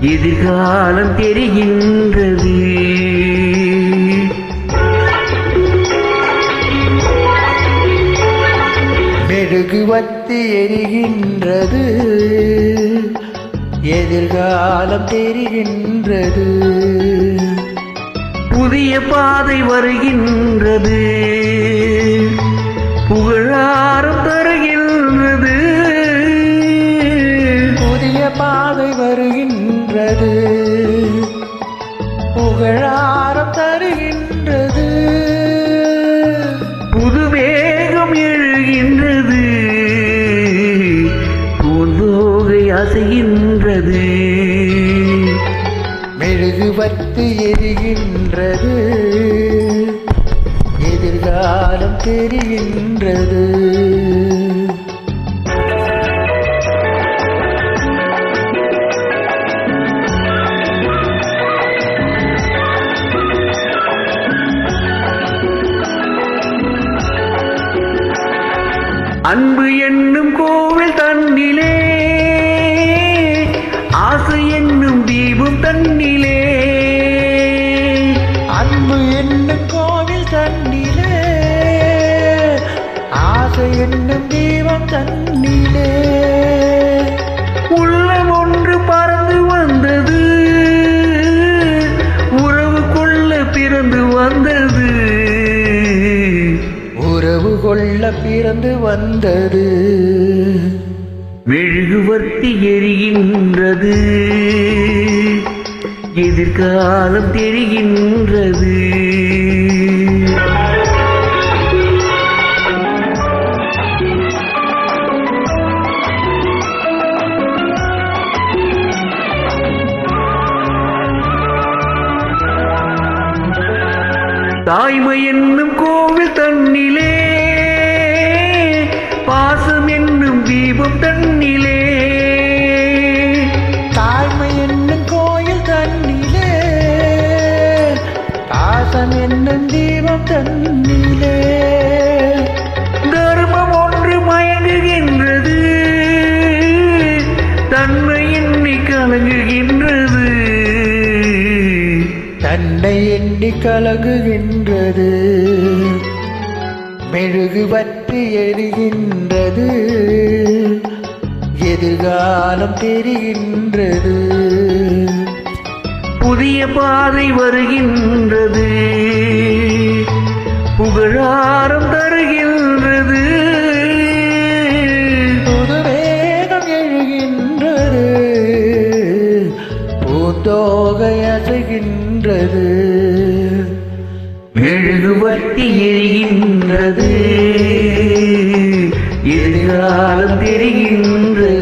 எதிர்காலம் தெரிகின்றது. மெழுகுவத்தி எரிகின்றது. எதிர்காலம் தெரிகின்றது. புதிய பாதை வருகின்றது. புகழாரம் வேகம் எழுகின்றது. பூந்தோகை அசைகின்றது. மெழுகுவத்தி எரிகின்றது. எதிர்காலம் தெரிகின்றது. அன்பு என்னும் கோவில் தன்னிலே ஆசை என்னும் தீபம் தன்னிலே. அன்பு என்னும் கோவில் தன்னிலே ஆசை என்னும் தீபம் தன்னிலே. உறவு கொள்ள பிறந்து வந்தது. மெழுகுவர்த்தி எரிகின்றது. எதிர்காலம் தெரிகின்றது. தாய்மை என்னும் கோவில் தன்னிலே. பாசம் என்னும் தீபம் தன்னிலே. தாய்மை என்னும் கோயில் தன்னிலே. பாசம் என்னும் தீபம் தன்னிலே. தன்னை எண்ணி கலகுகின்றது மெழுகு பற்றி எரிகின்றது எதிர்காலம் தெரிகின்றது. புதிய பாதை வருகின்றது புகழாரம் தருகின்றது. புது வேகம் எழுகின்றது பூத்தோகை எரிகின்றது மெழுகுவத்தி எரிகின்றது. எதிர்காலம் தெரிகின்றது.